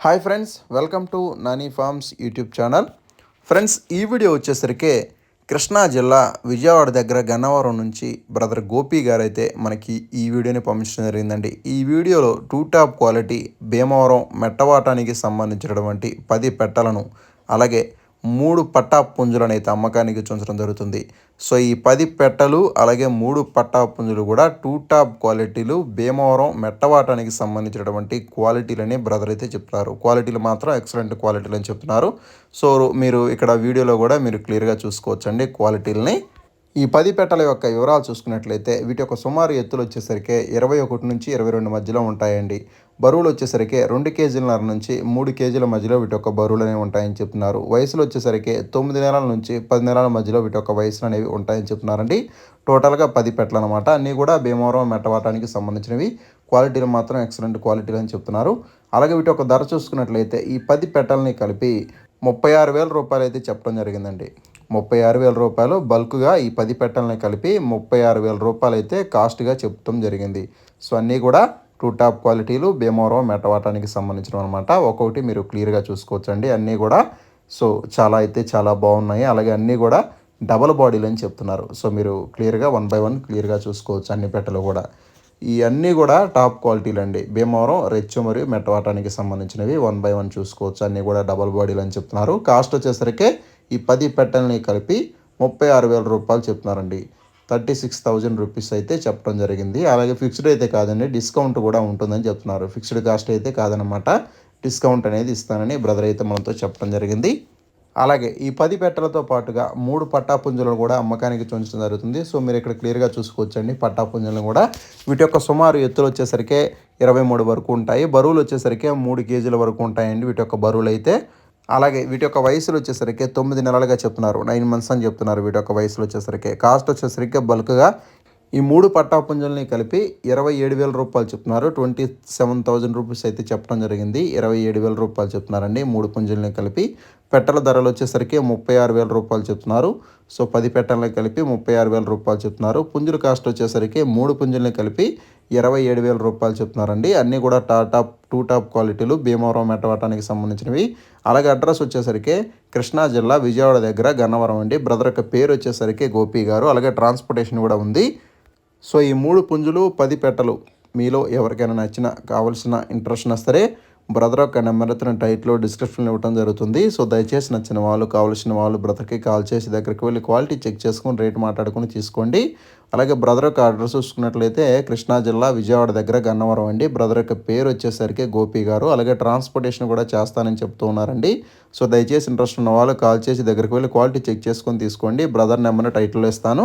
Hi friends welcome to Nani farms YouTube channel friends ఈ video వచ్చేసరికి కృష్ణా జిల్లా విజయవాడ దగ్గర గన్నవరం నుంచి బ్రదర్ గోపి గారు అయితే మనకి ఈ వీడియోని పంపించడం జరిగిందండి. ఈ వీడియోలో టూ టాప్ క్వాలిటీ భీమవరం మెట్టవాటానికి సంబంధించినటువంటి పది పెట్టలను అలాగే మూడు పట్టా పుంజులను అయితే అమ్మకానికి చూంచడం జరుగుతుంది. సో ఈ పది పెట్టలు అలాగే మూడు పట్టా పుంజులు కూడా టూ టాప్ క్వాలిటీలు భీమవరం మెట్టవాటానికి సంబంధించినటువంటి క్వాలిటీలని బ్రదర్ అయితే చెప్తారు క్వాలిటీలు మాత్రం ఎక్సలెంట్ క్వాలిటీలు అని చెప్తున్నారు. సో మీరు ఇక్కడ వీడియోలో కూడా మీరు క్లియర్గా చూసుకోవచ్చండి క్వాలిటీలని. ఈ పది పెట్టల యొక్క వివరాలు చూసుకున్నట్లయితే వీటి యొక్క సుమారు ఎత్తులు వచ్చేసరికి ఇరవై ఒకటి నుంచి ఇరవై రెండు మధ్యలో ఉంటాయండి. బరువులు వచ్చేసరికి రెండు కేజీలన్నర నుంచి మూడు కేజీల మధ్యలో వీటి యొక్క బరువులు అనేవి ఉంటాయని చెప్తున్నారు. వయసులు వచ్చేసరికి తొమ్మిది నెలల నుంచి పది నెలల మధ్యలో వీటి యొక్క వయసులు అనేవి ఉంటాయని చెప్తున్నారండి. టోటల్గా పది పెట్టలు అనమాట అన్నీ కూడా భీమవరం మెట్టవాటానికి సంబంధించినవి. క్వాలిటీలు మాత్రం ఎక్సలెంట్ క్వాలిటీలు అని చెప్తున్నారు. అలాగే వీటి యొక్క ధర చూసుకున్నట్లయితే ఈ పది పెట్టలని కలిపి ముప్పై ఆరు వేల రూపాయలు అయితే చెప్పడం జరిగిందండి. ముప్పై ఆరు వేల రూపాయలు బల్క్గా ఈ పది పెట్టలని కలిపి ముప్పై ఆరు వేల రూపాయలు అయితే కాస్ట్గా చెప్తాం జరిగింది. సో అన్నీ కూడా టూ టాప్ క్వాలిటీలు భీమవరం మెటవాటానికి సంబంధించిన అనమాట ఒక్కొక్కటి మీరు క్లియర్గా చూసుకోవచ్చండి. అన్నీ కూడా సో చాలా అయితే చాలా బాగున్నాయి. అలాగే అన్నీ కూడా డబల్ బాడీలు అని చెప్తున్నారు. సో మీరు క్లియర్గా వన్ బై వన్ క్లియర్గా చూసుకోవచ్చు అన్ని పెట్టలు కూడా. ఈ అన్నీ కూడా టాప్ క్వాలిటీలు అండి. భీమవరం రెచ్చు మరియు మెట్టవాటానికి సంబంధించినవి వన్ బై వన్ చూసుకోవచ్చు. అన్నీ కూడా డబల్ బాడీలు అని చెప్తున్నారు. కాస్ట్ వచ్చేసరికి ఈ పది పెట్టెల్ని కలిపి ముప్పై ఆరు వేల రూపాయలు చెప్తున్నారండి. థర్టీ సిక్స్ థౌజండ్ రూపీస్ అయితే చెప్పడం జరిగింది. అలాగే ఫిక్స్డ్ అయితే కాదండి డిస్కౌంట్ కూడా ఉంటుందని చెప్తున్నారు. ఫిక్స్డ్ కాస్ట్ అయితే కాదనమాట డిస్కౌంట్ అనేది ఇస్తానని బ్రదర్ అయితే మనతో చెప్పడం జరిగింది. అలాగే ఈ పది పెట్టలతో పాటుగా మూడు పట్టాపుంజులను కూడా అమ్మకానికి చూపించడం జరుగుతుంది. సో మీరు ఇక్కడ క్లియర్గా చూసుకోవచ్చండి. పట్టాపుంజులను కూడా వీటి యొక్క సుమారు ఎత్తులు వచ్చేసరికి ఇరవై మూడు వరకు ఉంటాయి. బరువులు వచ్చేసరికి మూడు కేజీల వరకు ఉంటాయండి వీటి యొక్క బరువులు అయితే. అలాగే వీటి యొక్క వయసులు వచ్చేసరికి తొమ్మిది నెలలుగా చెప్తున్నారు. నైన్ మంత్స్ అని చెప్తున్నారు వీటి యొక్క వయసులు వచ్చేసరికి. కాస్ట్ వచ్చేసరికి బల్క్గా ఈ మూడు పట్టాపుంజల్ని కలిపి ఇరవై ఏడు వేల రూపాయలు చెప్తున్నారు. ట్వంటీ సెవెన్ థౌజండ్ రూపీస్ అయితే చెప్పడం జరిగింది. ఇరవై ఏడు వేల రూపాయలు చెప్తున్నారండి. మూడు పుంజల్ని కలిపి పెట్టల ధరలు వచ్చేసరికి ముప్పై ఆరు వేల రూపాయలు చెప్తున్నారు. సో పది పెట్టలని కలిపి ముప్పై ఆరు వేల రూపాయలు చెప్తున్నారు. పుంజుల కాస్ట్ వచ్చేసరికి మూడు పుంజుల్ని కలిపి ఇరవై ఏడు వేల రూపాయలు చెప్తున్నారండి. అన్నీ కూడా టాప్ టూ టాప్ క్వాలిటీలు భీమవరం మెట్టవటానికి సంబంధించినవి. అలాగే అడ్రస్ వచ్చేసరికి కృష్ణా జిల్లా విజయవాడ దగ్గర గన్నవరం అండి. బ్రదర్ యొక్క పేరు వచ్చేసరికి గోపి గారు. అలాగే ట్రాన్స్పోర్టేషన్ కూడా ఉంది. సో ఈ మూడు పుంజులు పది పెట్టలు మీలో ఎవరికైనా నచ్చిన కావలసిన ఇంట్రెస్ట్ వస్తే బ్రదర్ యొక్క నెంబర్ అయితే టైట్లో డిస్క్రిప్షన్లో ఇవ్వడం జరుగుతుంది. సో దయచేసి నచ్చిన వాళ్ళు కావాల్సిన వాళ్ళు బ్రదర్కి కాల్ చేసి దగ్గరికి వెళ్ళి క్వాలిటీ చెక్ చేసుకొని రేట్ మాట్లాడుకొని తీసుకోండి. అలాగే బ్రదర్ యొక్క అడ్రస్ చూసుకున్నట్లయితే కృష్ణా జిల్లా విజయవాడ దగ్గర గన్నవరం అండి. బ్రదర్ యొక్క పేరు వచ్చేసరికి గోపి గారు. అలాగే ట్రాన్స్పోర్టేషన్ కూడా చేస్తానని చెప్తూ ఉన్నారండి. సో దయచేసి ఇంట్రెస్ట్ ఉన్న వాళ్ళు కాల్ చేసి దగ్గరికి వెళ్ళి క్వాలిటీ చెక్ చేసుకొని తీసుకోండి. బ్రదర్ నెంబర్ని టైటిల్లో ఇస్తాను.